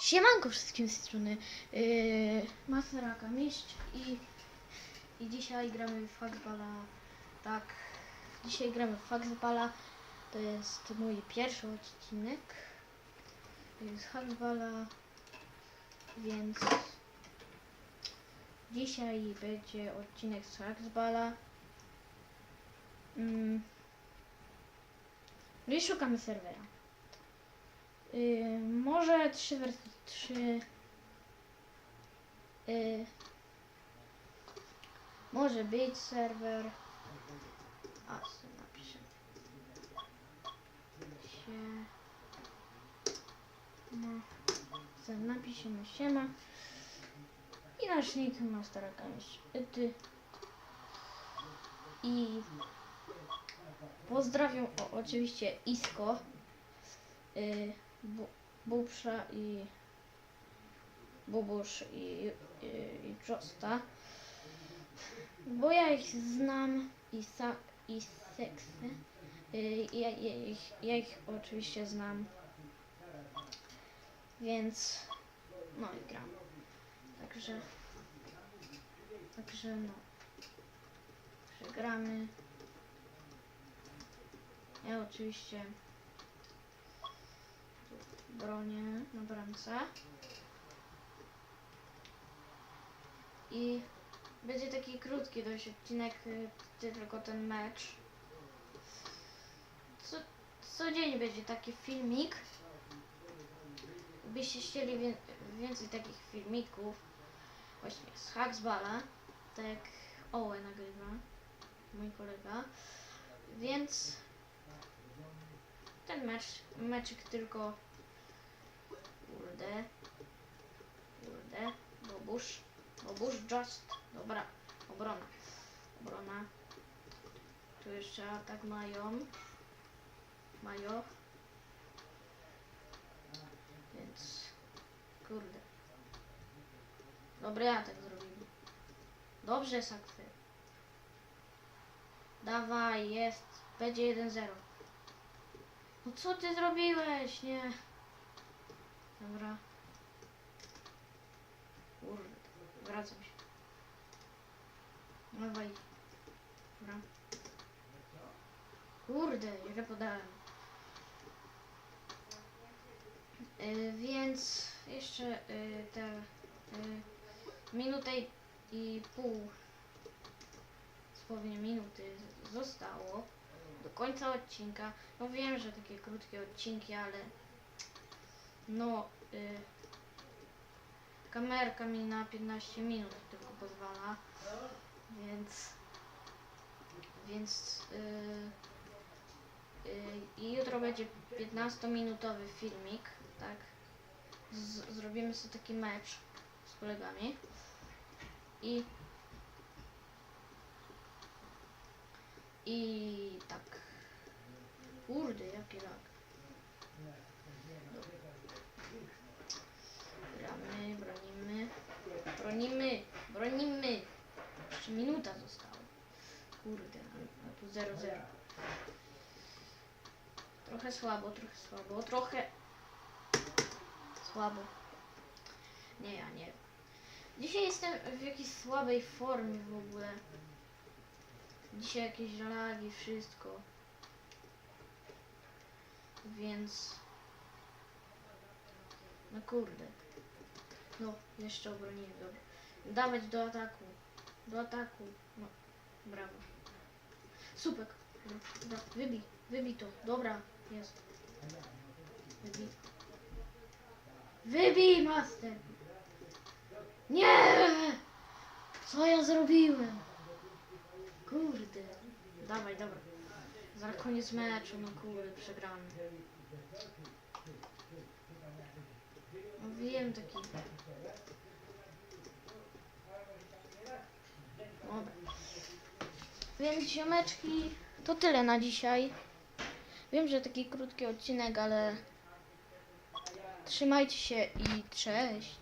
Siemanko wszystkim z tej strony. Yy, i, i dzisiaj gramy w Hackballa tak, dzisiaj gramy w Hackballa to jest mój pierwszy odcinek. Z Hackballa więc dzisiaj będzie odcinek z Hackballa mm. no i szukamy serwera Yy, może 3 wersje 3. Yy, może być serwer. A, sobie napiszę. Sie. No. Sobie napiszemy siema. I nasz nick ma staraka ty. I pozdrawiam o, oczywiście Isko. Yy, Bu- Bubsza i Bubusz i, i, i Josta. Bo ja ich znam i, sa, i seksy. Y, Ja, ja, ich, ja ich oczywiście znam. Więc no i gram. Także także no. Także gramy. Ja oczywiście bronię na bramce. I będzie taki krótki dość odcinek, y, ty- tylko ten mecz. Co, co dzień będzie taki filmik. Byście chcieli wie, więcej takich filmików, właśnie z Hacksballa, tak jak Owe nagrywa, mój kolega. Więc ten mecz, meczyk tylko Kurde. Kurde. Bobusz. Bobusz just. Dobra. Obrona. Obrona. Tu jeszcze atak mają. Mają. Więc. Kurde. Dobry atak zrobili. Dobrze, Sakwy. Dawaj, jest. Będzie 1-0. No co ty zrobiłeś? Nie. Dobra. Kurde, wracam się. Dawaj. Dobra. Kurde, źle podałem. Y, więc jeszcze y, te y, minutę i- pół dosłownie minuty zostało do końca odcinka. No wiem, że takie krótkie odcinki, ale no, y, kamerka mi na 15 minut tylko pozwala, więc więc y, y, jutro będzie 15-minutowy filmik, tak? Z, zrobimy sobie taki mecz z kolegami i i tak. Kurde, jaki lag. Gramy, bronimy. Bronimy, bronimy. Jeszcze minuta została. Kurde, a, tu 0-0. Trochę słabo, trochę słabo, trochę słabo. Nie, ja nie. Dzisiaj jestem w jakiejś słabej formie w ogóle. Dzisiaj jakieś lagi, wszystko. Więc... No kurde. No, jeszcze obroniłem, dobra. Dawać do ataku. Do ataku. No, brawo. Supek. Dobra, wybij, wybij to. Dobra, jest. Wybij. Wybij, master! Nie! Co ja zrobiłem? Kurde. Dawaj, dobra. Za koniec meczu, no kurde, przegramy. Wiem taki. Dobra. Więc ziomeczki, to tyle na dzisiaj. Wiem, że taki krótki odcinek, ale trzymajcie się i cześć.